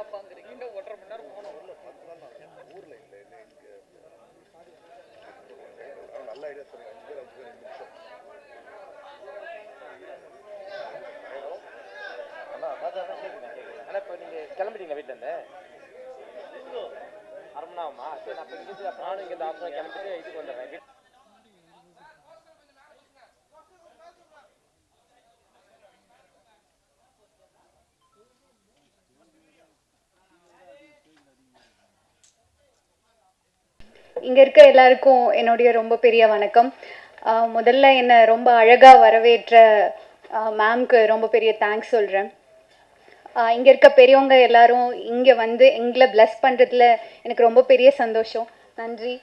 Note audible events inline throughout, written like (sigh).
ஆப்பாங்கிறீங்க இன்னும் ஒன்றரை மணி நேரம் போகணும். ஊர்ல இல்ல இல்ல இங்க? ஆனா நல்ல ஐடியா சொல்லுங்க அஞ்சு பேர் அஞ்சு பேர் அஞ்சு நிமிஷம் ஆனால் இப்போ நீங்கள் கிளம்பிட்டீங்க வீட்டிலேருந்து அரை மணி ஆகுமா சரி நான் இப்போ அப்போ நானும் இங்கேருந்து ஆஃப் கிளம்பிட்டு இதுக்கு வந்துடுறேன். இங்கே இருக்க எல்லாருக்கும் என்னுடைய ரொம்ப பெரிய வணக்கம். முதல்ல என்னை ரொம்ப அழகாக வரவேற்ற மேம்க்கு ரொம்ப பெரிய தேங்க்ஸ் சொல்கிறேன் இங்கே இருக்க பெரியவங்க எல்லாரும் இங்கே வந்து எங்களை bless பண்ணுறதுல எனக்கு ரொம்ப பெரிய சந்தோஷம். நன்றி.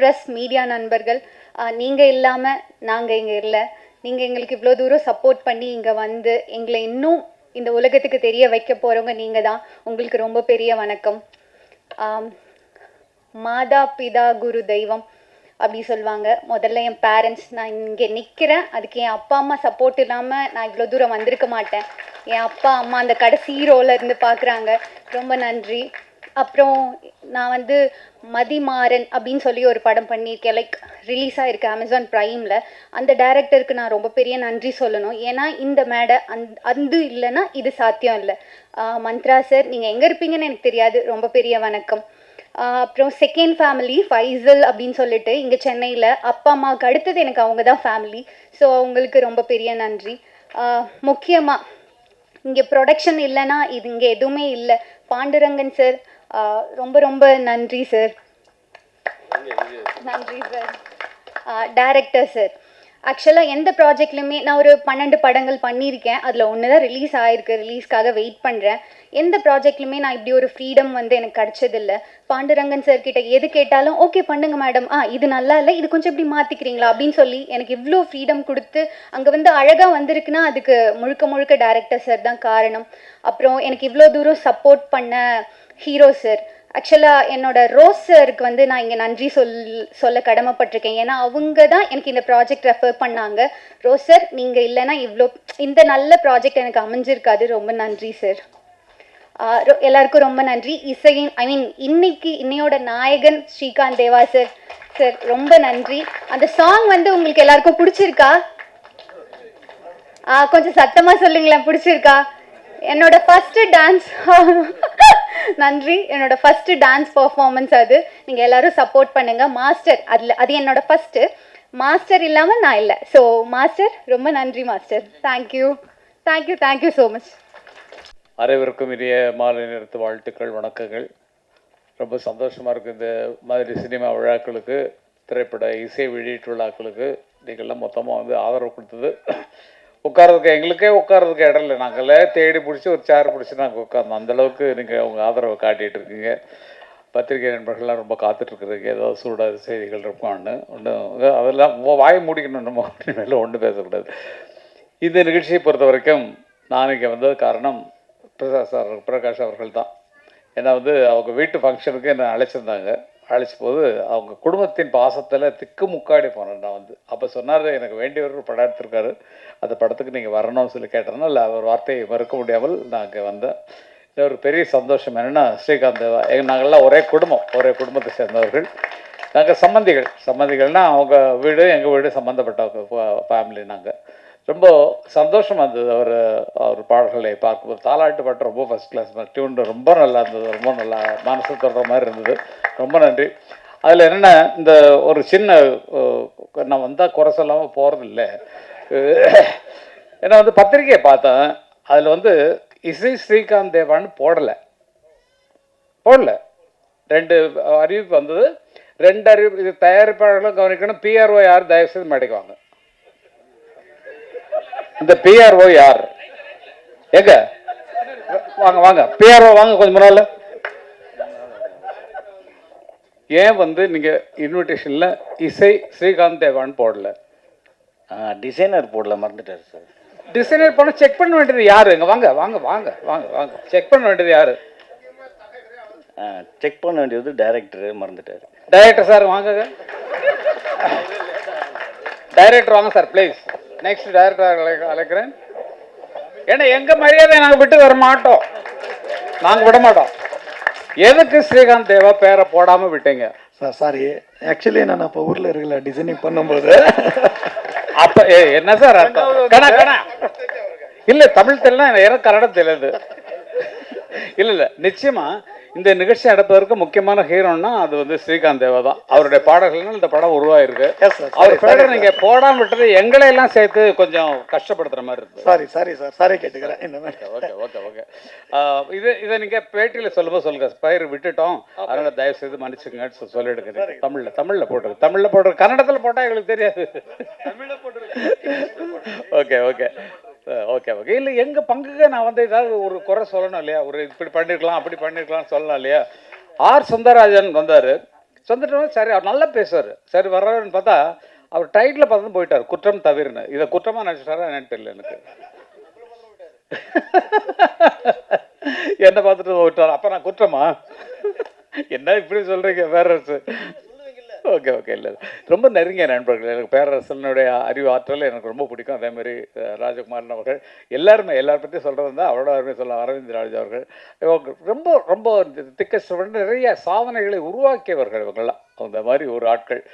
ப்ரெஸ் மீடியா நண்பர்கள் நீங்கள் இல்லாமல் நாங்கள் இங்கே இல்லை. நீங்கள் எங்களுக்கு இவ்வளோ தூரம் சப்போர்ட் பண்ணி இங்கே வந்து எங்களை இன்னும் இந்த உலகத்துக்கு தெரிய வைக்க போகிறவங்க நீங்கள் தான் உங்களுக்கு ரொம்ப பெரிய வணக்கம். மாதா பிதா குரு தெய்வம் அப்படி சொல்லுவாங்க. முதல்ல என் பேரண்ட்ஸ் நான் இங்கே நிற்கிறேன் அதுக்கு என் அப்பா அம்மா சப்போர்ட் இல்லாமல் நான் இவ்வளோ தூரம் வந்திருக்க மாட்டேன். என் அப்பா அம்மா அந்த கடைசி ரோல இருந்து பார்க்குறாங்க. ரொம்ப நன்றி. அப்புறம் நான் வந்து மதிமாறன் அப்படின்னு சொல்லி ஒரு படம் பண்ணியிருக்கேன். லைக் ரிலீஸ் ஆகிருக்கு அமேசான் ப்ரைமில் அந்த டேரக்டருக்கு நான் ரொம்ப பெரிய நன்றி சொல்லணும். ஏன்னா இந்த மேடை அந் அது இல்லைன்னா இது சாத்தியம் இல்லை. மந்த்ரா சார் நீங்கள் எங்கே இருப்பீங்கன்னு எனக்கு தெரியாது. ரொம்ப பெரிய வணக்கம். அப்புறம் செகண்ட் ஃபேமிலி ஃபைசல் அப்படின்னு சொல்லிட்டு இங்கே சென்னையில் அப்பா அம்மாவுக்கு அடுத்தது எனக்கு அவங்க தான் ஃபேமிலி ஸோ அவங்களுக்கு ரொம்ப பெரிய நன்றி. முக்கியமாக இங்கே ப்ரொடக்ஷன் இல்லைன்னா இது இங்கே எதுவுமே இல்லை. பாண்டுரங்கன் சார் ரொம்ப ரொம்ப நன்றி சார் நன்றி சார் டைரக்டர் சார் ஆக்சுவலாக எந்த ப்ராஜெக்ட்லையுமே நான் ஒரு பன்னெண்டு படங்கள் பண்ணியிருக்கேன். அதில் ஒன்று தான் ரிலீஸ் ஆகிருக்கு ரிலீஸ்க்காக வெயிட் பண்ணுறேன் எந்த ப்ராஜெக்ட்லையுமே நான் இப்படி ஒரு ஃப்ரீடம் வந்து எனக்கு கிடச்சதில்ல. பாண்டுரங்கன் சார் கிட்ட எது கேட்டாலும் ஓகே பண்ணுங்க மேடம் ஆ இது நல்லா இல்லை. இது கொஞ்சம் இப்படி மாற்றிக்கிறீங்களா அப்படின்னு சொல்லி எனக்கு இவ்வளோ ஃப்ரீடம் கொடுத்து அங்கே வந்து அழகாக வந்திருக்குன்னா அதுக்கு முழுக்க முழுக்க டேரக்டர் சார் தான் காரணம். அப்புறம் எனக்கு இவ்வளோ தூரம் சப்போர்ட் பண்ண ஹீரோ சார் ஆக்சுவலாக என்னோட ரோஸ் வந்து நான் இங்கே நன்றி சொல் சொல்ல கடமைப்பட்டிருக்கேன். ஏன்னா அவங்க தான் எனக்கு இந்த ப்ராஜெக்ட் ரெஃபர் பண்ணாங்க. ரோஸ் சார் நீங்கள் இல்லைன்னா இவ்வளோ இந்த நல்ல ப்ராஜெக்ட் எனக்கு அமைஞ்சிருக்காது. ரொம்ப நன்றி சார் எல்லாருக்கும் ரொம்ப நன்றி. இசையின் ஐ மீன் இன்னைக்கு இன்னையோட நாயகன் ஸ்ரீகாந்த் தேவா சார் சார் ரொம்ப நன்றி. அந்த சாங் வந்து உங்களுக்கு எல்லாருக்கும் பிடிச்சிருக்கா? கொஞ்சம் சத்தமாக சொல்லுங்களேன். பிடிச்சிருக்கா? என்னோட ஃபஸ்ட்டு டான்ஸ் (laughs) நன்றி. என்னோட ஃபஸ்ட்டு டான்ஸ் பர்ஃபார்மன்ஸ் அது. நீங்கள் எல்லாரும் சப்போர்ட் பண்ணுங்கள் மாஸ்டர் அதில் அது என்னோட ஃபஸ்ட்டு மாஸ்டர் இல்லாமல் நான் இல்லை. ஸோ மாஸ்டர் ரொம்ப நன்றி master thank you thank you thank you so much அனைவருக்கும் இனிய மாலை நேரத்து வாழ்த்துக்கள் வணக்கங்கள். ரொம்ப சந்தோஷமாக இருக்குது இந்த மாதிரி சினிமா விழாக்களுக்கு திரைப்பட இசை வெளியீட்டு விழாக்களுக்கு. நீங்கள்லாம் மொத்தமாக வந்து ஆதரவு கொடுத்தது. உட்காரதுக்கு எங்களுக்கே உட்காரதுக்கு இடம் இல்லை. நாங்களே தேடி பிடிச்சி ஒரு சேர் பிடிச்சி நாங்கள் உட்கார்ந்தோம். அந்தளவுக்கு நீங்கள் உங்கள் ஆதரவை காட்டிகிட்டு இருக்கீங்க. பத்திரிகை நண்பர்கள்லாம் ரொம்ப காத்துட்ருக்குறதுக்கு ஏதோ சூடாக செய்திகள் இருக்கும்னு ஒன்றும் அதெல்லாம் வாய் மூடிக்கணும் நம்ம. மேலே ஒன்றும் பேசக்கூடாது. இந்த நிகழ்ச்சியை பொறுத்த வரைக்கும் நான் இங்கே வந்தது காரணம் பிரகாஷ் சார் பிரகாஷ் அவர்கள் தான் ஏன்னா வந்து அவங்க வீட்டு ஃபங்க்ஷனுக்கு என்னை அழைச்சிருந்தாங்க. அழைச்ச போது அவங்க குடும்பத்தின் பாசத்தில் திக்கு முக்காடி போனேன் நான் வந்து. அப்போ சொன்னார் எனக்கு வேண்டியவர் ஒரு படம் எடுத்திருக்காரு. அந்த படத்துக்கு நீங்கள் வரணும்னு சொல்லி கேட்டதுனால அவர் வார்த்தையை மறுக்க முடியாமல் நாங்கள் வந்தேன். இது ஒரு பெரிய சந்தோஷம். என்னென்னா ஸ்ரீகாந்த் தேவா எங்க நாங்கள்லாம் ஒரே குடும்பம் ஒரே குடும்பத்தை சேர்ந்தவர்கள். நாங்கள் சம்மந்திகள் சம்மந்திகள்னால் அவங்க வீடு எங்கள் வீடு சம்மந்தப்பட்ட ஃபேமிலி நாங்கள் ரொம்ப சந்தோஷமாக இருந்தது அவர் அவர் பாடல்களை பார்க்கும்போது. தாலாட்டு பாட்டு ரொம்ப ஃபஸ்ட் கிளாஸ் டியூன் ரொம்ப நல்லா இருந்தது ரொம்ப நல்லா மனசு தொடுற மாதிரி இருந்தது. ரொம்ப நன்றி. அதில் என்னென்ன இந்த ஒரு சின்ன நான் வந்தால் குறை சொல்லாமல் போகிறதில்ல ஏன்னா வந்து பத்திரிக்கையை பார்த்தேன். அதில் வந்து இசை ஸ்ரீகாந்த் தேவான்னு போடலை. போடல. ரெண்டு அறிவிப்பு வந்தது. ரெண்டு அறிவிப்பு இது தயாரிப்பாளர்களும் கவனிக்கணும். பிஆர்ஓ யார் தயவு செய்து மேடைக்குவாங்க இந்த பிஆர்ஓ யார்? எங்க வாங்க வாங்க. பிஆர்ஓ வாங்க கொஞ்சம் முன்னால. ஏன் வந்து நீங்க இன்விடேஷன்ல இசை ஸ்ரீகாந்த் தேவான்னு போடல? டிசைனர் போடல மறந்துட்டார் சார் டிசைனர் பண்ண செக் பண்ண வேண்டியது யாரு? இங்க வாங்க வாங்க வாங்க வாங்க வாங்க. செக் பண்ண வேண்டியது யாரு? செக் பண்ண வேண்டியது டைரக்டர் மறந்துட்டார். டைரக்டர் சார் வாங்க டைரக்டர் வாங்க சார் ப்ளீஸ் நெக்ஸ்ட் டைரக்டர் அழைக்கிறேன். ஏன்னா எங்க மரியாதை நாங்கள் விட்டு வர மாட்டோம். நாங்க விட மாட்டோம். எதுக்கு ஸ்ரீகாந்த் தேவா பேரை போடாம விட்டீங்க? சார் சாரி ஆக்சுவலி நான் அப்போ ஊரில் இருக்கல டிசைனிங் பண்ணும்போது. அப்ப என்ன சார் அர்த்தம்? கணா கணா. இல்ல தமிழ் தெரியல எனக்கு கன்னடம் தெரியாது. இல்ல இல்ல. நிச்சயமா இந்த நிகழ்ச்சி நடப்பதற்கு முக்கியமான ஹீரோன்னா அது வந்து ஸ்ரீகாந்த் தேவா தான். அவருடைய பாடல்கள் இந்த படம் உருவாயிருக்கு. அவர் பேரை sorry, நீங்க போடாம விட்டது எங்களை எல்லாம் சேர்த்து கொஞ்சம் கஷ்டப்படுத்துற மாதிரி இருக்கு சாரி சாரி சார் சாரி கேட்டுக்கிறேன். இந்த மாதிரி. ஓகே ஓகே ஓகே இது இதை நீங்க பேட்டியில சொல்லும்போது சொல்லுங்க. பயிர் விட்டுட்டோம். அதனால தயவு செய்து மன்னிச்சுக்கங்கன்னு சொல்லிடுங்க தமிழ்ல தமிழ்ல போட்டுருக்கு தமிழ்ல போட்டு கன்னடத்துல போட்டா எங்களுக்கு தெரியாது. ஓகே ஓகே ஓகே ஓகே இல்லை எங்கள் பங்குக்கு நான் வந்து ஏதாவது ஒரு குறை சொல்லணும் இல்லையா? ஒரு இப்படி பண்ணிருக்கலாம் அப்படி பண்ணியிருக்கலாம்னு சொல்லலாம் இல்லையா? ஆர். சுந்தரராஜன் வந்தார். வந்துட்டு சரி அவர் நல்லா பேசுவார். சரி வர்றாருன்னு பார்த்தா அவர் டைட்டில் பார்த்து போயிட்டார். குற்றம் தவிர்னு இதை குற்றமாக நினச்சிட்டாரா என்னன்னு தெரியல எனக்கு. என்ன பார்த்துட்டு போயிட்டார். அப்போ நான் குற்றமா? என்ன இப்படி சொல்கிறீங்க வேறு ஓகே ஓகே இல்லை ரொம்ப நெருங்கிய நண்பர்கள் எனக்கு பேரரசனுடைய அறிவு ஆற்றல் எனக்கு ரொம்ப பிடிக்கும். அதேமாதிரி ராஜகுமாரன் அவர்கள். எல்லாருமே எல்லாரும் பற்றி சொல்கிறது தான் அவரோட அருமை சொல்ல அரவிந்த் ராஜ் அவர்கள். இவங்க ரொம்ப ரொம்ப திக்கஸ்ட் நிறைய சாதனைகளை உருவாக்கியவர்கள் இவங்களாம் அந்த மாதிரி ஒரு ஆட்கள்.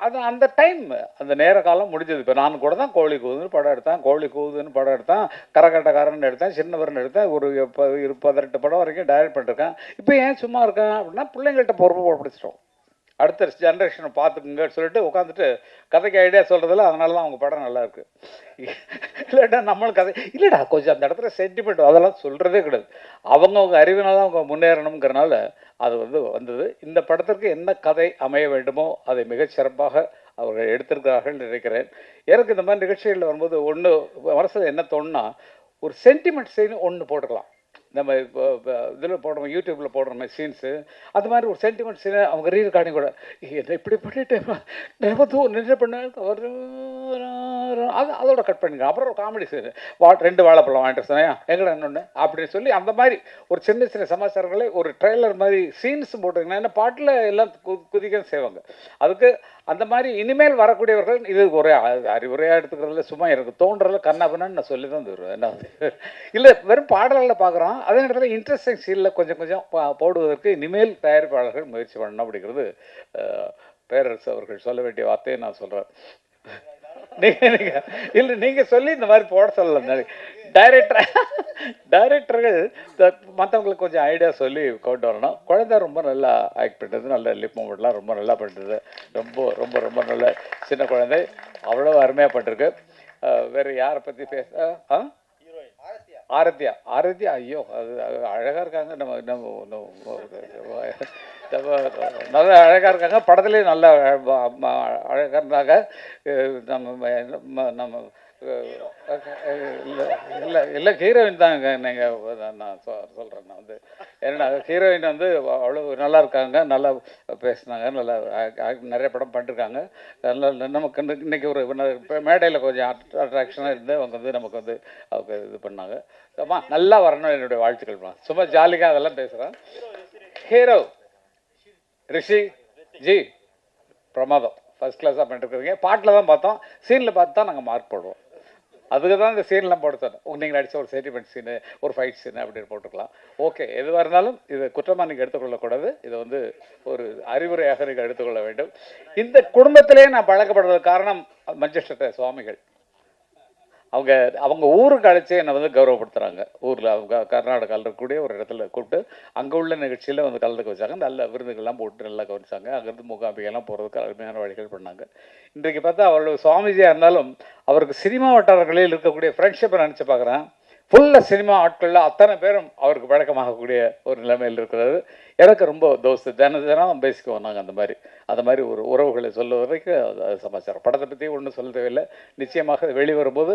அது அந்த டைம் அந்த நேர காலம் முடிஞ்சது. இப்போ நான் கூட தான் கோழி கூதுன்னு படம் எடுத்தேன். கோழி கூதுன்னு படம் எடுத்தேன். கரகாட்டக்காரன் எடுத்தேன். சின்னவரன் எடுத்தேன். ஒரு ப- இரு பதினெட்டு படம் வரைக்கும் டைரக்ட் பண்ணிருக்கேன் இப்போ ஏன் சும்மா இருக்கேன் அப்படின்னா பிள்ளைங்கள்ட்ட பொறுப்பு பிடிச்சிட்டோம். அடுத்த ஜென்ரேஷனை பார்த்துக்குங்கன்னு சொல்லிட்டு உட்காந்துட்டு கதைக்கு ஐடியா சொல்கிறதில்ல அதனால தான் அவங்க படம் நல்லாயிருக்கு இல்லைடா நம்மளும் கதை இல்லைடா கொஞ்சம் அந்த இடத்துல சென்டிமெண்ட் அதெல்லாம் சொல்கிறதே கிடையாது. அவங்கவுங்க அறிவினால் அவங்க முன்னேறணுங்கிறனால அது வந்து வந்தது. இந்த படத்திற்கு என்ன கதை அமைய வேண்டுமோ அதை மிகச்சிறப்பாக அவர்கள் எடுத்திருக்கிறார்கள் நினைக்கிறேன். எனக்கு இந்த மாதிரி நிகழ்ச்சிகளில் வரும்போது ஒன்று மனசில் என்ன தோணுன்னா ஒரு சென்டிமெண்ட் செய்யணும் ஒன்று போட்டுக்கலாம். நம்ம இதில் போடுறோம் யூடியூப்பில் போடுற மாதிரி சீன்ஸு அது மாதிரி ஒரு சென்டிமெண்ட் சீனை அவங்க ரீ ரெக்கார்டிங் கூட என்ன இப்படி பண்ணிட்டேன் நம்ம தூ நின்று பண்ண அது அதோட கட் பண்ணிக்கலாம் அப்புறம் ஒரு காமெடி சீன் வா ரெண்டு வாழைப்பழம் வாங்கிட்டு சொன்னா எங்கடா இன்னொன்று அப்படின்னு சொல்லி அந்த மாதிரி ஒரு சின்ன சின்ன சமாச்சாரங்களை ஒரு ட்ரெய்லர் மாதிரி சீன்ஸ் போட்டிருக்கீங்கன்னா ஏன்னா பாட்டில் எல்லாம் கு- குதிக்க செய்வாங்க. அதுக்கு அந்த மாதிரி இனிமேல் வரக்கூடியவர்கள் இது ஒரே அறிவுரையாக எடுத்துக்கிறதுல சும்மா எனக்கு தோன்றதுல கண்ணாபண்ணு நான் சொல்லி தான் தருவேன். என்ன இல்லை வெறும் பாடல்களில் பார்க்குறோம். அதே நேரத்தில் இன்ட்ரெஸ்டிங் சீனில் கொஞ்சம் கொஞ்சம் போடுவதற்கு இனிமேல் தயாரிப்பாளர்கள் முயற்சி பண்ணணும் அப்படிங்கிறது பேரரசு அவர்கள் சொல்ல வேண்டிய வார்த்தையை நான் சொல்கிறேன் நீங்கள் இல்லை நீங்கள் சொல்லி இந்த மாதிரி போட சொல்லலாம் டைரக்டர் டைரக்டர்கள் மற்றவங்களுக்கு கொஞ்சம் ஐடியா சொல்லி கொண்டு வரணும். குழந்தை ரொம்ப நல்லா ஆக்ட் பண்ணுறது நல்ல லிப் மூமெண்ட்லாம் ரொம்ப நல்லா பண்ணுறது ரொம்ப ரொம்ப ரொம்ப நல்ல சின்ன குழந்தை. அவ்வளோ அருமையாக பண்ணிருக்கு வேறு யாரை பற்றி பேச ஆ ஆரத்தியா ஆரத்தியா ஐயோ அது அழகாக இருக்காங்க. நம்ம நம்ம நம்ம நல்லா அழகாக இருக்காங்க. படத்துலேயும் நல்லா அழகாக இருந்தாங்க. நம்ம நம்ம இல்லை இல்லை இல்லை ஹீரோயின் தாங்க நீங்கள் நான் சொ சொல்கிறேன் நான் வந்து. ஏன்னா ஹீரோயின் வந்து அவ்வளோ நல்லா இருக்காங்க நல்லா பேசுனாங்க நல்லா நிறைய படம் பண்ணிருக்காங்க. நல்லா நமக்கு இன்னைக்கு- ஒரு மேடையில் கொஞ்சம் அட்ராக்ஷனாக இருந்து அவங்க வந்து நமக்கு வந்து அவங்க இது பண்ணாங்க. அம்மா நல்லா வரணும் என்னுடைய வாழ்த்துக்கள்மா சும்மா ஜாலியாக அதெல்லாம் பேசுகிறேன் ஹீரோ ரிஷி ஜி பிரமாதம். ஃபர்ஸ்ட் கிளாஸாக பண்ணிட்டுருக்கீங்க பாட்டில் தான் பார்த்தோம். சீனில் பார்த்து தான் நாங்கள் மார்க் போடுவோம். அதுக்கு தான் இந்த சீன்லாம் போட சொன்னேன் நீங்கள் நடித்த ஒரு செட்டில்மெண்ட் சீனு ஒரு ஃபைட் சீனு அப்படின்னு போட்டுக்கலாம். ஓகே எதுவாக இருந்தாலும் இது குற்றமாக நீங்கள் எடுத்துக்கொள்ளக்கூடாது. இதை வந்து ஒரு அறிவுரையாக நீங்கள் எடுத்துக்கொள்ள வேண்டும். இந்த குடும்பத்திலே நான் பழக்கப்படுறது காரணம் மஞ்சஷ்ட சுவாமிகள் அவங்க அவங்க ஊருக்கு அழைச்சி என்னை வந்து கௌரவப்படுத்துகிறாங்க ஊரில் அவங்க கர்நாடகாவில் இருக்கக்கூடிய ஒரு இடத்துல கூப்பிட்டு அங்கே உள்ள நிகழ்ச்சியில் வந்து கலந்துக்க வச்சாங்க நல்ல விருந்துகள்லாம் போட்டு நல்லா கவனிச்சாங்க. அங்கேருந்து மூகாம்பிகைலாம் போகிறதுக்கு அருமையான வழிகள் பண்ணாங்க. இன்றைக்கு பார்த்தா அவரோட சுவாமிஜியாக இருந்தாலும் அவருக்கு சினிமா வட்டாரங்களில் இருக்கக்கூடிய ஃப்ரெண்ட்ஷிப்பை நினச்சி பார்க்குறேன். ஃபுல்லாக சினிமா ஆட்களில் அத்தனை பேரும் அவருக்கு பழக்கமாகக்கூடிய ஒரு நிலைமையில் இருக்கிறது. எனக்கு ரொம்ப தோஸ்து தின தினம் பேசிக்குவோம் நாங்கள் அந்த மாதிரி. அந்த மாதிரி ஒரு உறவுகளை சொல்ல வரைக்கும் சமாச்சாரம். படத்தை பற்றி ஒன்றும் சொல்ல தேவையில்லை. நிச்சயமாக வெளிவரும்போது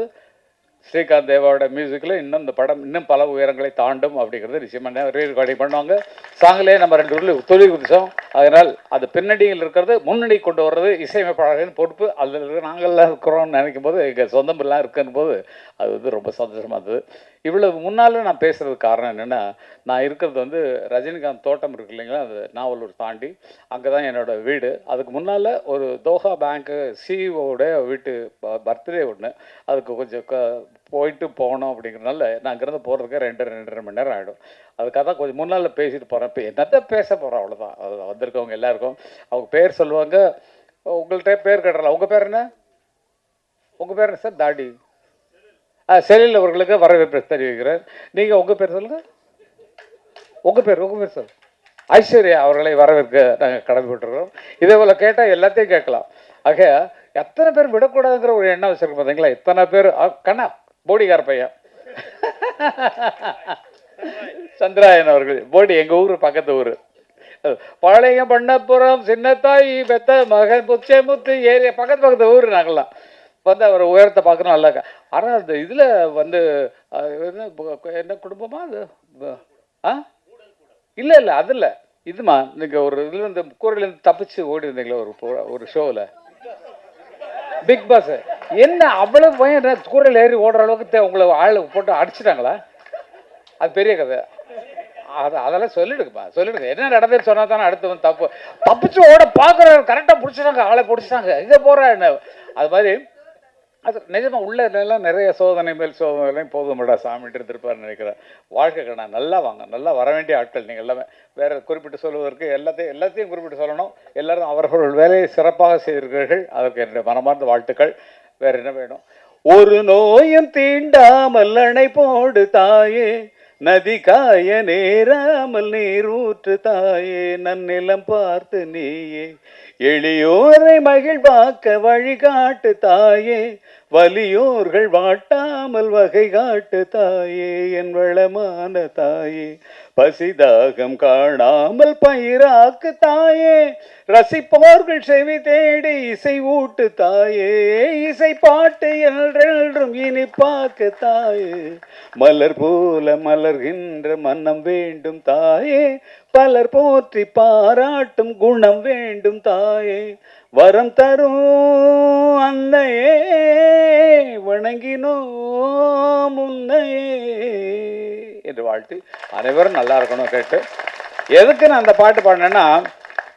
ஸ்ரீகாந்த் தேவாவோட மியூசிக்கில் இன்னும் இந்த படம் இன்னும் பல உயரங்களை தாண்டும் அப்படிங்கிறது நிச்சயமாக ரீ ரெக்கார்டிங் பண்ணுவாங்க. சாங்கிலே நம்ம ரெண்டு உள்ள தொழில் குதிச்சோம். அதனால் அது பின்னணியில் இருக்கிறது முன்னணி கொண்டு வர்றது இசையமைப்பாளர்களின் பொறுப்பு. அதில் இருக்கிற நாங்கள்லாம் இருக்கிறோம்னு நினைக்கும் போது எங்கள் சொந்தமெல்லாம் இருக்குன்னு போது அது வந்து ரொம்ப சந்தோஷமாக இருந்தது. இவ்வளவு முன்னால் நான் பேசுகிறதுக்கு காரணம் என்னென்னா நான் இருக்கிறது வந்து ரஜினிகாந்த் தோட்டம் இருக்கு இல்லைங்களா? அது நாவலூர் தாண்டி. அங்கே தான் என்னோட வீடு. அதுக்கு முன்னால் ஒரு தோஹா பேங்க்கு சிஇஓடைய வீட்டு பர்த்டே ஒன்று அதுக்கு கொஞ்சம் க போயிட்டு போகணும் அப்படிங்கிறனால நான் அங்கேருந்து போகிறதுக்கு ரெண்டு ரெண்டரை மணி நேரம் ஆகிடும் அதுக்காக தான் கொஞ்சம் முன்னால் பேசிட்டு போகிறேன் இப்போ என்னத்தை பேச போகிறேன் அவ்வளோதான் அது வந்திருக்கவங்க எல்லாருக்கும் அவங்க பேர் சொல்லுவாங்க. உங்கள்கிட்ட பேர் கேட்டுறலாம் உங்கள் பேர் என்ன? உங்கள் பேர் என்ன சார்? தாடி. செலில் அவர்களுக்கு வரவேற்பு தெரிவிக்கிறேன் நீங்கள் உங்கள் பேர் சொல்லுங்கள் உங்கள் பேர் உங்கள் பேர் சொல் ஐஸ்வர்யா அவர்களை வரவேற்க நாங்கள் கடமைப்பட்டுருக்கோம் இதே போல் கேட்டால் எல்லாத்தையும் கேட்கலாம். ஆக எத்தனை பேர் விடக்கூடாதுங்கிற ஒரு எண்ணம் வச்சிருக்கோம் பார்த்தீங்களா இத்தனை பேர் கண்ணா போடிகார பையன். சந்திராயன் அவர்கள் போடி எங்கள் ஊர் பக்கத்து ஊர். பழைய பண்ணப்புறம் சின்னத்தாய் பெத்த மகன் புச்சை முத்து ஏரியா பக்கத்து பக்கத்து ஊர் நாங்கள்லாம் வந்து அவர் உயரத்தை பார்க்கணும் நல்லா ஆனால் அந்த இதில் வந்து என்ன குடும்பமா அது? ஆ? இல்லை இல்லை அது இல்லை. இதுமா நீங்கள் ஒரு இதில் இந்த கூரையிலேருந்து தப்பிச்சு ஓடி இருந்தீங்களா ஒரு ஒரு ஷோவில். Bigg Boss. என்ன அவ்வளோ பயம் கூரையில் ஏறி ஓடுற அளவுக்கு உங்களை ஆள் போட்டு அடிச்சிட்டாங்களா? அது பெரிய கதை. அது அதெல்லாம் சொல்லிடுங்கப்பா சொல்லிடுங்க. என்ன நடந்ததுன்னு சொன்னா தானே அடுத்து வந்து தப்பு. தப்பிச்சு ஓட பார்க்குற கரெக்டாக பிடிச்சிட்டாங்க ஆளை பிடிச்சிட்டாங்க. இதை போகிற என்ன? அது மாதிரி அது நிஜமாக உள்ள நிறைய சோதனை மேல் சோதனைகளையும் போதும்டா சாமிட்டு இருந்திருப்பாருன்னு நினைக்கிறேன். வாழ்க்கை கண்ணா நல்லா வாங்க நல்லா வர வேண்டிய ஆட்கள் நீங்கள் எல்லாமே. வேறு குறிப்பிட்டு சொல்வதற்கு எல்லாத்தையும் எல்லாத்தையும் குறிப்பிட்டு சொல்லணும். எல்லோரும் அவர்கள் வேலையை சிறப்பாக செய்திருக்கிறீர்கள். அதற்கு என்னுடைய மனமார்ந்த வாழ்த்துக்கள். வேறு என்ன வேணும்? ஒரு நோயும் தீண்டாமல் அணை போடு தாயே நதி காய நேராமல் நீரூற்று தாயே நன்னிலம் பார்த்து நீயே. எளியோரை மகிழ்வாக்க வழிகாட்டு தாயே வலியோர்கள் வாட்டாமல் வகை காட்டு தாயே என் வளமான தாயே. பசிதாகம் காணாமல் பயிராக்கு தாயே. ரசிப்பவர்கள் செவி தேடி இசை ஊட்டு தாயே. இசை பாட்டு என்றென்றும் இனி பார்க்க தாயே. மலர் போல மலர்கின்ற மன்னம் வேண்டும் தாயே. பலர் போற்றி பாராட்டும் குணம் வேண்டும் தாயே. வரம் தரும் அன்னையே. வணங்கினோ முன்னையே என்று வாழ்த்து. அனைவரும் நல்லா இருக்கணும் கேட்டு. எதுக்கு நான் அந்த பாட்டு பாடினேன்னா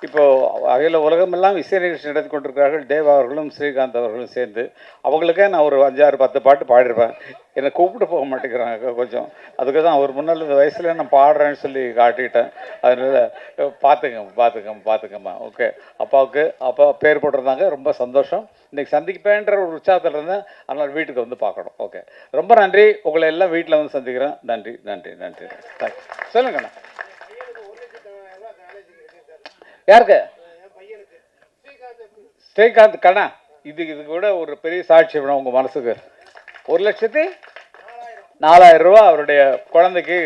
இப்போது அகில உலகமெல்லாம் இசை நிகழ்ச்சி நடத்தி கொண்டிருக்கிறார்கள். தேவா அவர்களும் ஸ்ரீகாந்த் அவர்களும் சேர்ந்து. அவங்களுக்கே நான் ஒரு அஞ்சாறு பத்து பாட்டு பாடிருப்பேன் என்னை கூப்பிட்டு போக மாட்டேங்கிறாங்க கொஞ்சம். அதுக்கு தான் அவர் முன்னால் இந்த வயசில் நான் பாடுறேன்னு சொல்லி காட்டிட்டேன். அதனால் பார்த்துங்க பார்த்துங்க பார்த்துக்கம்மா ஓகே. அப்பாவுக்கு அப்பா பேர் போட்டிருந்தாங்க. ரொம்ப சந்தோஷம். இன்றைக்கி சந்திப்பேன்ற ஒரு உற்சாகத்தில் இருந்தேன். அதனால் வீட்டுக்கு வந்து பார்க்கணும். ஓகே. ரொம்ப நன்றி. உங்களை எல்லாம் வீட்டில் வந்து சந்திக்கிறேன். நன்றி நன்றி நன்றி. தேங்க்ஸ் சொல்லுங்கண்ணா. யாருக்கு? ஸ்ரீகாந்த் கண்ணா இது இதுக்கு விட ஒரு பெரிய சாட்சி வேணும் உங்கள் மனசுக்கு. ஒரு லட்சத்தி நாலாயிரம் ரூபா அவருடைய குழந்தைக்கு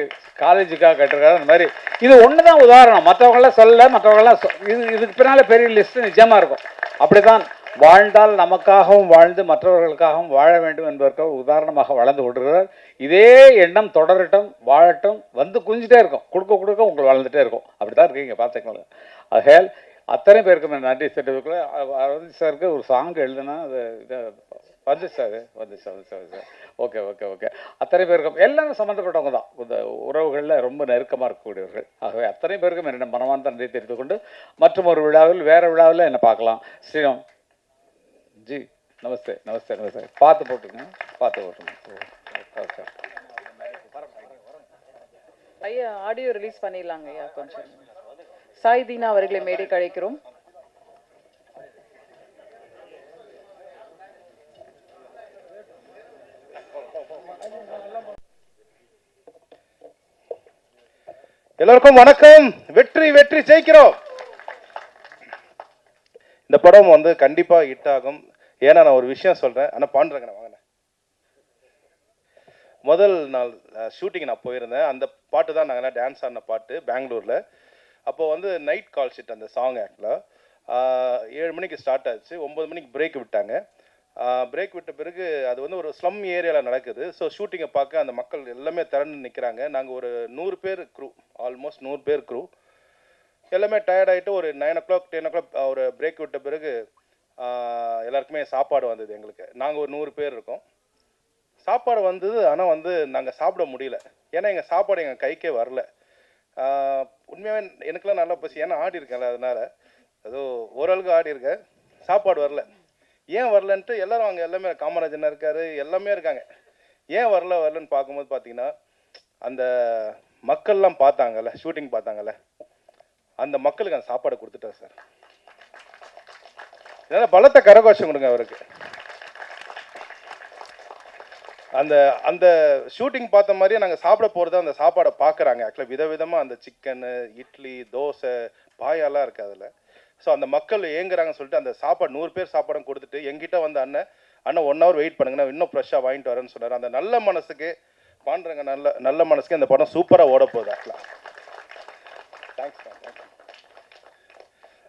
காலேஜுக்காக கட்டிருக்காரு அந்த மாதிரி. இது ஒன்று தான் உதாரணம். மற்றவங்களாம் சொல்லல மற்றவங்களாம் இது இதுக்கு பின்னால் பெரிய லிஸ்ட்டு நிஜமாக இருக்கும். அப்படிதான் வாழ்ந்தால் நமக்காகவும் வாழ்ந்து மற்றவர்களுக்காகவும் வாழ வேண்டும் என்பதற்கு உதாரணமாக வளர்ந்து கொண்டிருக்கிறார். இதே எண்ணம் தொடரட்டும் வாழட்டும் வந்து குஞ்சிட்டே இருக்கும். கொடுக்க கொடுக்க உங்களுக்கு வளர்ந்துட்டே இருக்கும். அப்படி தான் இருக்கீங்க பார்த்துக்கலாம் ஆகையால் அத்தனை பேருக்கும் நன்றி சென்று அரவிந்த் சாருக்கு ஒரு சாங் எழுதுனா அது இதை வந்து சார் வந்துச்சு sir sir okay okay okay. அத்தனை பேருக்கும் எல்லாரும் சம்மந்தப்பட்டவங்க தான். இந்த உறவுகளில் ரொம்ப நெருக்கமாக இருக்கக்கூடியவர்கள். ஆகவே அத்தனை பேருக்கும் என்னென்ன மனமான நன்றி தெரிந்து கொண்டு மற்றும் ஒரு விழாவில் வேறு விழாவில் என்ன பார்க்கலாம்? ஸ்ரீராம் ஜி நமஸ்தே நமஸ்தே நமஸ்தே. பார்த்து போட்டுங்க. பார்த்து போட்டுங்க. ஓகே ஐயா ஆடியோ ரிலீஸ் பண்ணிடலாங்க ஐயா கொஞ்சம். சாய் தீனா அவர்களை மேடைக்கு அழைக்கிறோம். எல்லாருக்கும் வணக்கம். வெற்றி வெற்றி ஜெயிக்கிறோம். இந்த படம் வந்து கண்டிப்பா ஹிட் ஆகும். ஏன்னா நான் ஒரு விஷயம் சொல்கிறேன் ஆனால் பாண்டுறேங்க வாங்கினேன் முதல் நாள் ஷூட்டிங் நான் போயிருந்தேன். அந்த பாட்டு தான் நாங்கள் டான்ஸ் ஆடின பாட்டு பெங்களூரில். அப்போ வந்து நைட் கால் ஷீட் அந்த சாங் ஆக்டில் ஏழு மணிக்கு ஸ்டார்ட் ஆச்சு. ஒம்பது மணிக்கு பிரேக் விட்டாங்க. பிரேக் விட்ட பிறகு அது வந்து ஒரு ஸ்லம் ஏரியாவில் நடக்குது. ஸோ ஷூட்டிங்கை பார்க்க அந்த மக்கள் எல்லாமே திறந்து நிற்கிறாங்க நாங்கள் ஒரு நூறு பேர் க்ரூ ஆல்மோஸ்ட் நூறு பேர் க்ரூ எல்லாமே டயர்ட் ஆகிட்டு ஒரு nine o'clock ten o'clock ஒரு பிரேக் விட்ட பிறகு எல்லாருக்குமே சாப்பாடு வந்தது எங்களுக்கு. நாங்கள் ஒரு நூறு பேர் இருக்கோம். சாப்பாடு வந்தது ஆனால் வந்து நாங்கள் சாப்பிட முடியல. ஏன்னா எங்கள் சாப்பாடு எங்கள் கைக்கே வரல. உண்மையாகவே எனக்குலாம் நல்லா பசி ஏன்னா ஆடி இருக்கேன்ல அதனால். ஏதோ ஓரளவுக்கு ஆடி இருக்கேன். சாப்பாடு வரல. ஏன் வரலன்ட்டு எல்லோரும் அங்கே எல்லாமே காமராஜன் இருக்காரு எல்லாமே இருக்காங்க. ஏன் வரல வரலன்னு பார்க்கும்போது பார்த்தீங்கன்னா அந்த மக்கள்லாம் பார்த்தாங்கல்ல ஷூட்டிங் பார்த்தாங்கல்ல அந்த மக்களுக்கு அந்த சாப்பாடை கொடுத்துட்டார் சார். இதனால் பலத்த கரகோஷம் கொடுங்க அவருக்கு. அந்த அந்த ஷூட்டிங் பார்த்த மாதிரியே நாங்கள் சாப்பிட போகிறது அந்த சாப்பாடை பார்க்குறாங்க. ஆக்சுவலாக விதவிதமாக அந்த சிக்கனு இட்லி தோசை பாயாலாம் இருக்குது அதில். ஸோ அந்த மக்கள் ஏங்குறாங்கன்னு சொல்லிட்டு அந்த சாப்பாடு நூறு பேர் சாப்பாடும் கொடுத்துட்டு எங்கிட்ட வந்த அண்ணன் அண்ணன் ஒன் ஹவர் வெயிட் பண்ணுங்க. இன்னும் ஃப்ரெஷ்ஷாக வாங்கிட்டு வரேன்னு சொன்னார். அந்த நல்ல மனசுக்கு பாண்டுறங்க நல்ல நல்ல மனசுக்கு அந்த படம் சூப்பராக ஓட போகுது ஆக்சுவலாக தேங்க்ஸ் தேங்க்ஸ்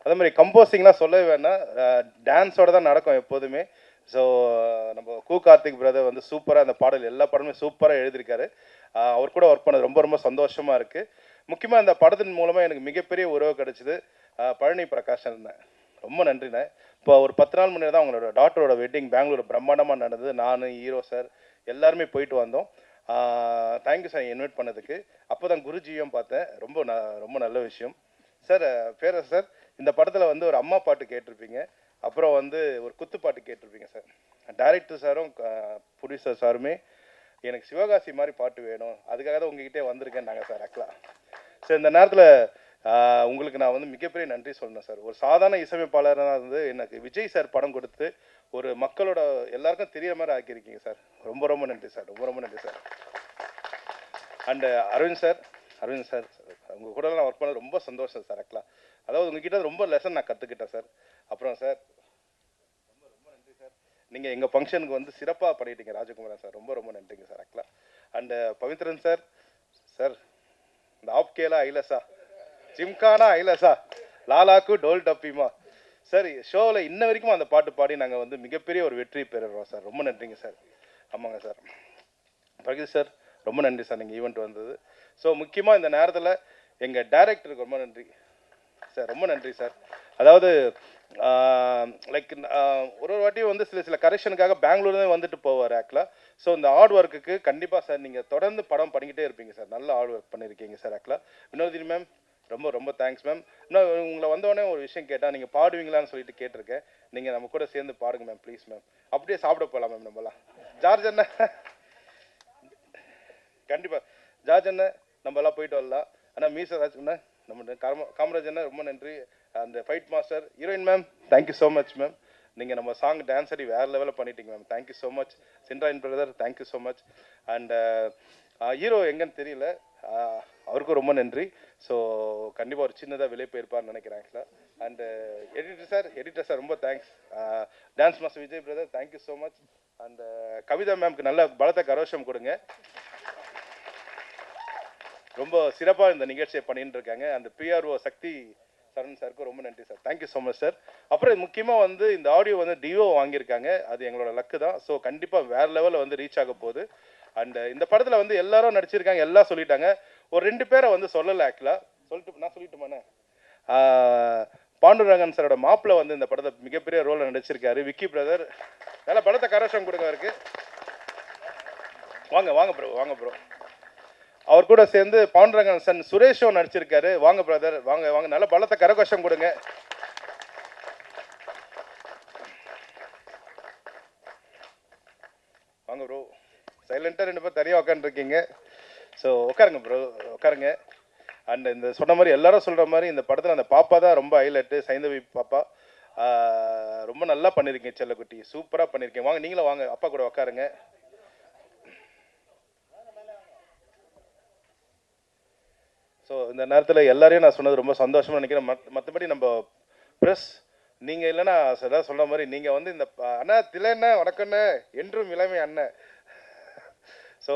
அதே மாதிரி கம்போசிங்லாம் சொல்லவே வேணாம். டான்ஸோட தான் நடக்கும் எப்போதுமே. ஸோ நம்ம கு கார்த்திக் பிரதர் வந்து சூப்பராக அந்த பாடல் எல்லா படமுமே சூப்பராக எழுதியிருக்காரு. அவர் கூட ஒர்க் பண்ணது ரொம்ப ரொம்ப சந்தோஷமாக இருக்குது முக்கியமாக இந்த படத்தின் மூலமாக எனக்கு மிகப்பெரிய உறவு கிடைச்சிது பழனி பிரகாஷ் இருந்தேன் ரொம்ப நன்றிண்ணே. இப்போ ஒரு பத்து நாள் முன்னாடி தான் அவங்களோட டாக்டரோட வெட்டிங் பெங்களூர் பிரம்மாண்டமாக நடந்தது. நான் ஹீரோ சார் எல்லாருமே போயிட்டு வந்தோம். தேங்க்யூ சார் இன்வைட் பண்ணதுக்கு. அப்போ தான் குருஜியும் பார்த்தேன். ரொம்ப ந ரொம்ப நல்ல விஷயம். சார் பேர சார் இந்த படத்தில் வந்து ஒரு அம்மா பாட்டு கேட்டிருப்பீங்க. அப்புறம் வந்து ஒரு குத்து பாட்டு கேட்டிருப்பீங்க சார். டைரக்டர் சாரும் ப்ரொடியூசர் சாருமே எனக்கு சிவகாசி மாதிரி பாட்டு வேணும். அதுக்காக தான் உங்ககிட்டே வந்திருக்கேன் நாங்கள் சார் ஆக்சுவலாக சார் இந்த நேரத்தில் உங்களுக்கு நான் வந்து மிகப்பெரிய நன்றி சொல்லணும் சார். ஒரு சாதாரண இசையமைப்பாளராக இருந்து எனக்கு விஜய் சார் படம் கொடுத்து ஒரு மக்களோட எல்லாருக்கும் தெரியற மாதிரி ஆக்கியிருக்கீங்க சார். ரொம்ப ரொம்ப நன்றி சார். ரொம்ப ரொம்ப நன்றி sir. And Aravind sir Aravind sir உங்கள் கூட நான் ஒர்க் பண்ண ரொம்ப சந்தோஷம் சார் ஆக்சுவலாக அதாவது உங்ககிட்ட ரொம்ப லெசன் நான் கற்றுக்கிட்டேன் சார் அப்புறம் சார் ரொம்ப ரொம்ப நன்றி சார் நீங்கள் எங்கள் ஃபங்க்ஷனுக்கு வந்து சிறப்பாக பண்ணிட்டீங்க ராஜகுமாரன் சார் ரொம்ப ரொம்ப நன்றிங்க சார் ஆக்சுவலாக அண்டு பவித்ரன் சார் சார் இந்த ஆப்கேலா ஐலஸா ஜிம்கானா ஐலஸா லாலாக்கு டோல் டப்பிமா. சார் ஷோவில் இன்ன வரைக்கும் அந்த பாட்டு பாடி நாங்கள் வந்து மிகப்பெரிய ஒரு வெற்றி பெறுறோம் சார் ரொம்ப நன்றிங்க சார் ஆமாங்க சார் பிரகீத் சார் ரொம்ப நன்றி சார் நீங்கள் ஈவெண்ட் வந்தது. ஸோ முக்கியமாக இந்த நேரத்தில் எங்கள் டைரக்டருக்கு ரொம்ப நன்றி. சார். ரொம்ப நன்றி சார். அதாவது லைக் ஒரு ஒரு வாட்டியும் வந்து சில சில கரெக்ஷனுக்காக பெங்களூர்லேருந்து வந்துட்டு போவார் ஆக்சுவலாக ஸோ இந்த ஹார்ட் ஒர்க்குக்கு கண்டிப்பாக சார் நீங்கள் தொடர்ந்து படம் பண்ணிக்கிட்டே இருப்பீங்க சார். நல்ல ஹார்ட் ஒர்க் பண்ணியிருக்கீங்க சார் ஆக்சுவலாக வினோதினி மேம் ரொம்ப ரொம்ப தேங்க்ஸ் மேம் இன்னும் உங்களை வந்தோடனே ஒரு விஷயம் கேட்டால் நீங்கள் பாடுவீங்களான்னு சொல்லிட்டு கேட்டிருக்கேன். நீங்கள் நம்ம கூட சேர்ந்து பாடுங்க மேம் ப்ளீஸ் மேம் அப்படியே சாப்பிட போகலாம் மேம் நம்மலாம். ஜார்ஜ் அண்ணா. கண்டிப்பாக ஜார்ஜ் அண்ணன் நம்ம எல்லாம் போயிட்டு வரலாம். ஆனால் மீசா ராஜ் அண்ணா நம்ம காம காமராஜ் அண்ணா ரொம்ப நன்றி. அந்த fight master heroine ma'am thank you so much ma'am நீங்கள் நம்ம சாங் டான்ஸ் ஆடி வேறு லெவலில் பண்ணிட்டீங்க ma'am thank you so much சின்ராயின் brother thank you so much and hero எங்கன்னு தெரியல. Uh, அவருக்கும் ரொம்ப நன்றி. ஸோ கண்டிப்பாக ஒரு சின்னதாக வெளியே போயிருப்பார்னு நினைக்கிறேன் ஆக்சுவலாக and editor sir editor sir ரொம்ப thanks dance master Vijay brother thank you so much and Kavitha மேம்க்கு நல்ல பலத்த கரோஷம் கொடுங்க. ரொம்ப சிறப்பாக இந்த நிகழ்ச்சியை பண்ணிட்டு இருக்காங்க. அந்த பிஆர்ஓ சக்தி சரண் சாருக்கு ரொம்ப நன்றி sir. Thank you so much sir அப்புறம் முக்கியமாக வந்து இந்த ஆடியோ வந்து டிஓ வாங்கியிருக்காங்க. அது எங்களோட லக்கு தான். ஸோ கண்டிப்பாக வேற லெவலில் வந்து ரீச் ஆக போகுது. அண்ட் இந்த படத்தில் வந்து எல்லாரும் நடிச்சிருக்காங்க எல்லாம் சொல்லிட்டாங்க. ஒரு ரெண்டு பேரை வந்து சொல்லலை ஆக்சுவலாக சொல்லிட்டு நான் சொல்லிட்டுமாண்ணே? பாண்டுரங்கன் சாரோட மாப்பிள்ள வந்து இந்த படத்தை மிகப்பெரிய ரோலில் நடிச்சிருக்காரு. விக்கி பிரதர் நல்லா படத்தை கரேஷம் கொடுங்க இருக்கு வாங்க வாங்க ப்ரோ வாங்க ப்ரோ அவர் கூட சேர்ந்து பாண்டுரங்கன் சன் சுரேஷும் நடிச்சிருக்காரு. வாங்க பிரதர் வாங்க வாங்க. நல்ல பலத்தை கரகோஷம் கொடுங்க. வாங்க ப்ரோ சைலண்டாக ரெண்டு பேர் தனியாக உட்காந்துருக்கீங்க ஸோ உட்காருங்க ப்ரோ உட்காருங்க அண்ட் இந்த சொன்ன மாதிரி எல்லாரும் சொல்கிற மாதிரி இந்த படத்தில் அந்த பாப்பா தான் ரொம்ப ஹைலைட்டு சைந்தவி பாப்பா. ரொம்ப நல்லா பண்ணியிருக்கீங்க செல்லக்குட்டி. சூப்பராக பண்ணியிருக்கேன் வாங்க நீங்களும் வாங்க. அப்பா கூட உட்காருங்க ஸோ இந்த நேரத்தில் எல்லாரையும் நான் சொன்னது ரொம்ப சந்தோஷமாக நினைக்கிறேன். மத் மற்றபடி நம்ம ப்ரெஸ் நீங்கள் இல்லைன்னா அதான் சொல்கிற மாதிரி நீங்கள் வந்து இந்த அண்ணா திலண்ண வணக்கண்ணே என்றும் இளமை அண்ணன் ஸோ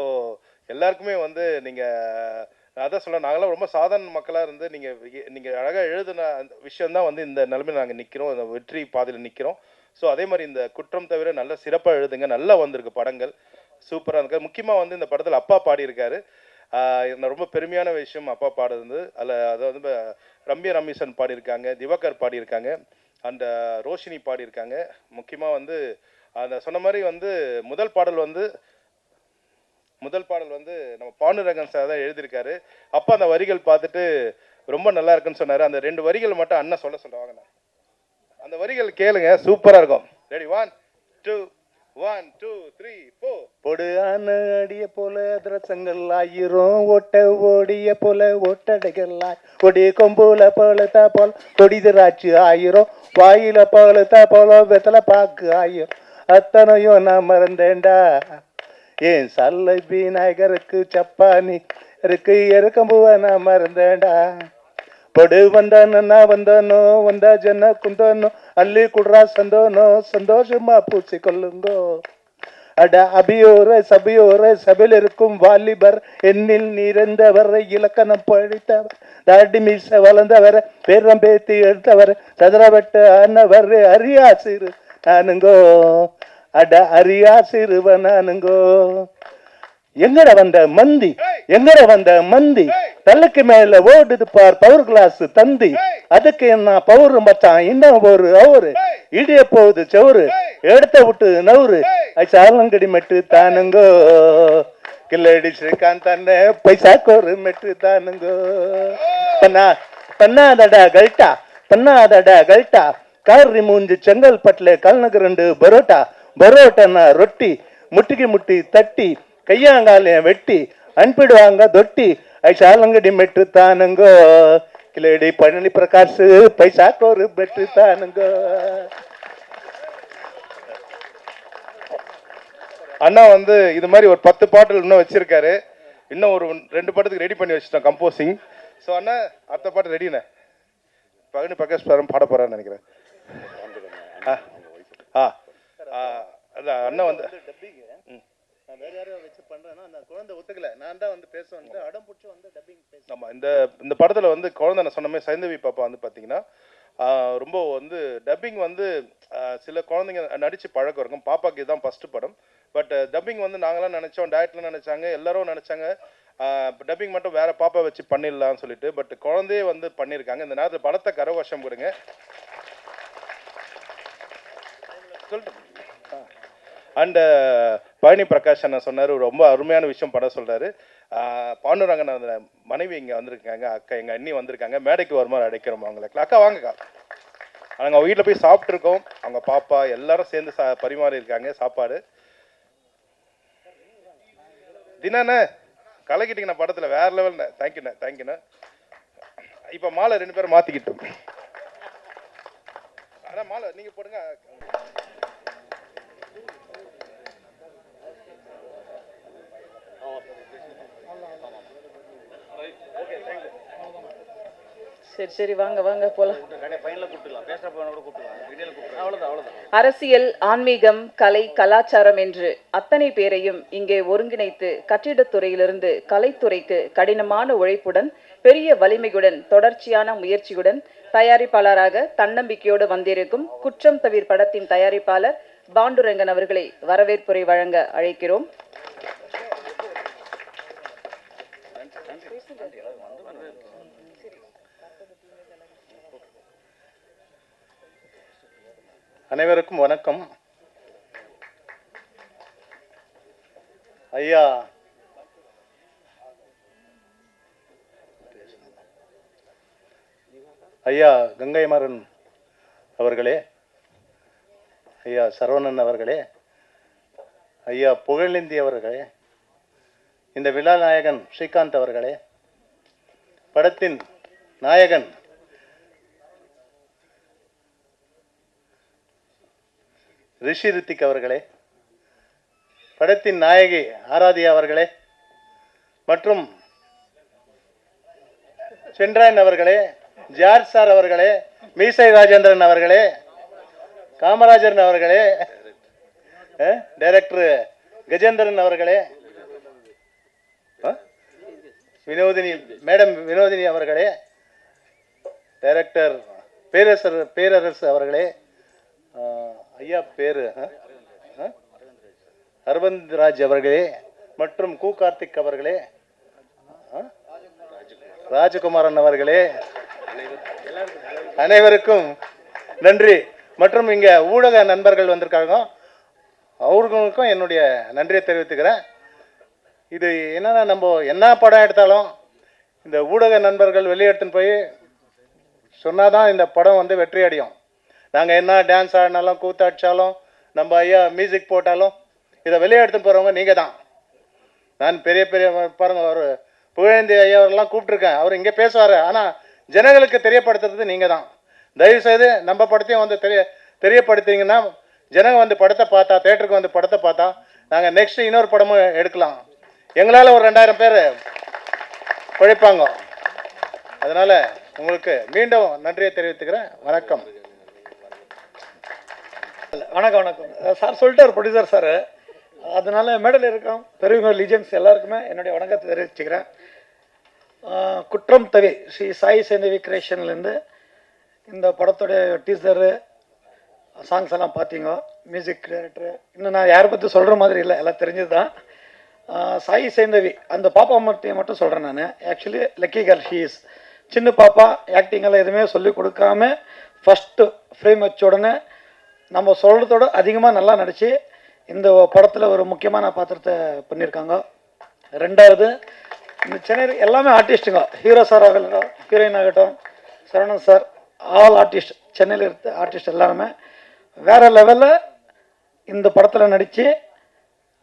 எல்லாருக்குமே வந்து நீங்கள் அதான் சொல்ல நாங்களாம் ரொம்ப சாதாரண மக்களாக இருந்து நீங்கள் நீங்கள் அழகாக எழுதின அந்த விஷயந்தான் வந்து இந்த நிலைமையில் நாங்கள் நிற்கிறோம் இந்த வெற்றி பாதையில் நிற்கிறோம் ஸோ அதே மாதிரி இந்த குற்றம் தவிர நல்ல சிறப்பாக எழுதுங்க நல்லா வந்திருக்கு படங்கள். சூப்பராக இருக்கு. முக்கியமாக வந்து இந்த படத்தில் அப்பா பாடியிருக்காரு. ரொம்ப பெருமையான விஷயம் அப்பா பாடுறது அதில் அதாவது வந்து ரம்யா ரமேசன் பாடியிருக்காங்க திவாகர் பாடியிருக்காங்க அண்ட் ரோஷினி பாடியிருக்காங்க. முக்கியமாக வந்து அந்த சொன்ன மாதிரி வந்து முதல் பாடல் வந்து முதல் பாடல் வந்து நம்ம பாண்டுரங்கன் சார் தான் எழுதியிருக்காரு. அப்போ அந்த வரிகள் பார்த்துட்டு ரொம்ப நல்லா இருக்குன்னு சொன்னார். அந்த ரெண்டு வரிகள் மட்டும் அண்ணன் சொல்ல சொல்லுவாங்கண்ணா அந்த வரிகள் கேளுங்க சூப்பராக இருக்கும். Ready one two one two three four பொடு அடிய போல அதிரசங்கள் ஆயிரும். ஒட்ட ஓடிய போல ஒட்டடைகளாய் கொடி கொம்புல பழுத்தா போல கொடி திராட்சி ஆயிரும். வாயில பழுத்தா போல வெத்தலை பாக்கு ஆயிரும். அத்தனையும் நான் மறந்தேன்டா. ஏன் சல்லை விநாயகருக்கு சப்பானி இருக்கு எருக்கம்புவ நான் மறந்தேன்டா. படு வந்தானோ வந்தானோ ಒಂದ ಜನ குந்தானோ அள்ளி ಕುಡ್ರ சந்தோனோ சந்தோஷமா பூசி கொள்ளுங்கோ அட அபியோர சபையோர சபையில் இருக்கும் வாலிபர் என்னில் நிறைந்தவர் இலக்கணம் படித்தவர் தாடி மீச வளர்ந்தவர் பேரம் பேத்தி எடுத்தவர் சதுரவட்ட ஆனவர் அரியாசிறு நானுங்கோ அட அரியாசிறுவ நானுங்கோ எங்கட வந்த மந்தி? எங்கட வந்த மந்தி? தள்ளுக்கு மேல ஓடுது பார் பவர் கிளாஸ் தந்தி. அதுக்கு என்ன பவர் மச்சான்? இன்னும் ஒரு அவரு இடிய போகுது சவுரு எடுத்த விட்டு நவுரு சாலங்கடி மெட்டு தானுங்கோ. கில்லடி ஸ்ரீகாந்த் தானே பைசா கோரு மெட்டு தானுங்கோ. பண்ணா பண்ணாதடா கல்ட்டா. பண்ணாதடா கல்ட்டா. காரி மூஞ்சி செங்கல்பட்டுல கல்நகர் ரெண்டு பரோட்டா. பரோட்டா ரொட்டி. முட்டிக்கு முட்டி தட்டி. கையாங்காலையும் வெட்டி அனுப்பிடுவாங்க தொட்டி. ஐசாலங்கடி மெட்டு தானுங்கோ கிளடி பழனி பிரகாஷ் பைசா கோரு மெட்டு தானுங்கோ அண்ணா வந்து இது மாதிரி ஒரு பத்து பாடல் இன்னும் வச்சிருக்காரு. இன்னும் ஒரு ரெண்டு பாட்டுக்கு ரெடி பண்ணி வச்சுட்டோம் கம்போசிங் ஸோ அண்ணா அடுத்த பாட்டு ரெடிண்ணே பகனி பிரகாஷ் பாரம் பாட போறான்னு நினைக்கிறேன். ஆ. ஆ. அண்ணன் வந்து பண்றேன்னா அந்த குழந்தை ஒத்துக்கல. நான் தான் வந்து பேசுவேன் அடம் பிடிச்சி வந்து டப்பிங் பேச. ஆமாம் இந்த இந்த படத்தில் வந்து குழந்தை நான் சொன்ன மாதிரி சைந்தவி பாப்பா வந்து பார்த்தீங்கன்னா ரொம்ப வந்து டப்பிங் வந்து சில குழந்தைங்க நடித்து பழக்கம் இருக்கும். பாப்பாக்கு இதுதான் ஃபஸ்ட்டு படம். பட் டப்பிங் வந்து நாங்களாம் நினச்சோம் டேரக்டர்லாம் நினச்சாங்க எல்லாரும் நினச்சாங்க டப்பிங் மட்டும் வேற பாப்பா வச்சு பண்ணிடலாம்னு சொல்லிட்டு பட் குழந்தையே வந்து பண்ணியிருக்காங்க. இந்த நேரத்தில் படத்தை கரகோஷம் கொடுங்க. சொல்லிட்டு அண்டு பழனி பிரகாஷ் அண்ணன் சொன்னார் ரொம்ப அருமையான விஷயம் படம் சொல்கிறாரு பாண்டுரங்கன் அந்த மனைவி இங்கே வந்திருக்காங்க அக்கா எங்கள் அண்ணி வந்திருக்காங்க மேடைக்கு வருமாறு அடைக்கிறோம் அவங்களுக்கு அக்கா வாங்கக்கா. நாங்கள் அவங்க வீட்டில் போய் சாப்பிட்ருக்கோம் அவங்க பாப்பா எல்லாரும் சேர்ந்து சா பரிமாறி இருக்காங்க சாப்பாடு. தினாண்ணே கலக்கிட்டீங்கண்ணா படத்தில் வேற லெவல்ண்ணே. தேங்க்யூண்ணே தேங்க்யூண்ணே இப்போ மாலை ரெண்டு பேரும் மாற்றிக்கிட்டோம் அதான் மாலை நீங்கள் போடுங்க. சரி சரி வாங்க வாங்க போலாம். அரசியல் ஆன்மீகம் கலை கலாச்சாரம் என்று அத்தனை பேரையும் இங்கே ஒருங்கிணைத்து கட்டிடத் துறையிலிருந்து கலைத்துறைக்கு கடினமான உழைப்புடன் பெரிய வலிமையுடன் தொடர்ச்சியான முயற்சியுடன் தயாரிப்பாளராக தன்னம்பிக்கையோடு வந்திருக்கும் குற்றம் தவிர் படத்தின் தயாரிப்பாளர் பாண்டுரங்கன் அவர்களை வரவேற்புரை வழங்க அழைக்கிறோம். அனைவருக்கும் வணக்கம். ஐயா. ஐயா கங்கைமாறன் அவர்களே. ஐயா சரவணன் அவர்களே. ஐயா புகழேந்தி அவர்களே. இந்த விழா நாயகன் ஸ்ரீகாந்த் அவர்களே. படத்தின் நாயகன் ரிஷி ரித்திக் அவர்களே படத்தின் நாயகி ஆராதியா அவர்களே மற்றும் சென்றாயன் அவர்களே ஜார்ஜ் சார் அவர்களே மீசை ராஜேந்திரன் அவர்களே காமராஜன் அவர்களே டைரக்டர் கஜேந்திரன் அவர்களே வினோதினி மேடம் வினோதினி அவர்களே டைரக்டர் பேரரசர் பேரரசு அவர்களே ஐயா பேரு அரவிந்த் ராஜ் அவர்களே மற்றும் கு கார்த்திக் அவர்களே ராஜகுமாரன் அவர்களே அனைவருக்கும் நன்றி. மற்றும் இங்க ஊடக நண்பர்கள் வந்திருக்காங்க. அவர்களுக்கும் என்னுடைய நன்றியை தெரிவித்துக்கிறேன். இது என்னன்னா நம்ம என்ன படம் எடுத்தாலும் இந்த ஊடக நண்பர்கள் வெளியே எடுத்துன்னு போய் சொன்னால் தான் இந்த படம் வந்து வெற்றி அடையும் நாங்கள் என்ன டான்ஸ் ஆடினாலும் கூத்தாடிச்சாலும் நம்ம ஐயா மியூசிக் போட்டாலும் இதை வெளியே எடுத்துன்னு போகிறவங்க நீங்கள் தான். நான் பெரிய பெரிய பாருங்கள் அவர் புகழேந்தி ஐயா அவரெல்லாம் கூப்பிட்ருக்கேன் அவர் இங்கே பேசுவார். ஆனால் ஜனங்களுக்கு தெரியப்படுத்துறது நீங்கள் தான். தயவுசெய்து நம்ம படத்தையும் வந்து தெரிய தெரியப்படுத்திங்கன்னா ஜனங்க வந்து படத்தை பார்த்தா தேட்டருக்கு வந்து படத்தை பார்த்தா நாங்கள் நெக்ஸ்ட் இன்னொரு படமும் எடுக்கலாம். எங்களால் ஒரு ரெண்டாயிரம் பேர் உழைப்பாங்க. அதனால் உங்களுக்கு மீண்டும் நன்றியை தெரிவித்துக்கிறேன். வணக்கம். வணக்கம் வணக்கம். சார் சொல்லிட்டார் ப்ரொடியூசர் சார். அதனால மேடையில் இருக்கோம். பெரியவங்க லிஜன்ஸ் எல்லாருக்குமே என்னுடைய வணக்கத்தை தெரிவிச்சுக்கிறேன். குற்றம் தவி ஸ்ரீ சாய் சேந்தவி கிரியேஷன்லேருந்து இந்த படத்துடைய டீசரு சாங்ஸ் எல்லாம் பார்த்தீங்க. மியூசிக் டைரக்டர் இன்னும் நான் யாரை பற்றி சொல்கிற மாதிரி இல்லை எல்லாம் தெரிஞ்சது தான் சாய் சேந்தவி அந்த பாப்பா மட்டும் மட்டும் சொல்கிறேன் நான். ஆக்சுவலி லக்கி கேர்ள் ஷீஸ் சின்ன பாப்பா ஆக்டிங்கெல்லாம் எதுவுமே சொல்லிக் கொடுக்காம ஃபஸ்ட்டு ஃப்ரேம் வச்ச உடனே நம்ம சொல்கிறதோட அதிகமாக நல்லா நடித்து இந்த படத்தில் ஒரு முக்கியமான பாத்திரத்தை பண்ணியிருக்காங்க ரெண்டாவது இந்த சென்னையில் எல்லாமே ஆர்டிஸ்ட்டுங்க ஹீரோ சார் ஆகட்டும் ஹீரோயின் ஆகட்டும் சரவணன் சார் ஆல் ஆர்டிஸ்ட் சென்னையில் இருக்க ஆர்டிஸ்ட் எல்லாருமே. வேறு லெவலில் இந்த படத்தில் நடித்து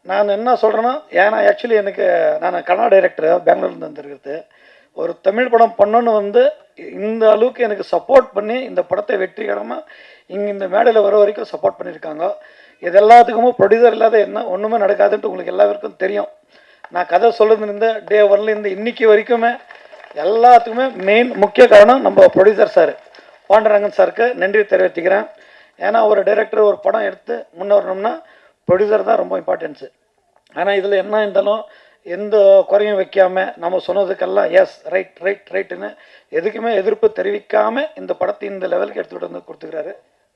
நான் என்ன சொல்கிறேன்னா ஏன்னா ஆக்சுவலி எனக்கு நான் கன்னடா டைரக்டர் பெங்களூர்லேருந்து வந்திருக்கிறது. ஒரு தமிழ் படம் பண்ணணுன்னு வந்து இந்த அளவுக்கு எனக்கு சப்போர்ட் பண்ணி இந்த படத்தை வெற்றிகரமாக இங்கே இந்த மேடையில் வர வரைக்கும் சப்போர்ட் பண்ணியிருக்காங்க. இது எல்லாத்துக்குமே ப்ரொடியூசர் இல்லாத என்ன ஒன்றுமே நடக்காதுன்ட்டு உங்களுக்கு எல்லாருக்கும் தெரியும். நான் கதை சொல்லுறது டே டே ஒன்லேருந்து இன்னைக்கு வரைக்குமே எல்லாத்துக்குமே மெயின் முக்கிய காரணம் நம்ம ப்ரொடியூசர் சார் பாண்டரங்கன் சாருக்கு நன்றி தெரிவித்துக்கிறேன் ஏன்னா ஒரு டைரக்டர் ஒரு படம் எடுத்து முன்னே வரணும்னா ப்ரொடியூசர் தான் ரொம்ப இம்பார்ட்டன்ஸு ஆனால் இதில் என்ன இருந்தாலும் எந்த குறையும் வைக்காமல் நம்ம சொன்னதுக்கெல்லாம் எஸ் ரைட் ரைட் ரைட்டுன்னு எதுக்குமே எதிர்ப்பு தெரிவிக்காம இந்த படத்தை இந்த லெவலுக்கு எடுத்துகிட்டு வந்து கொடுத்துக்கிறாரு.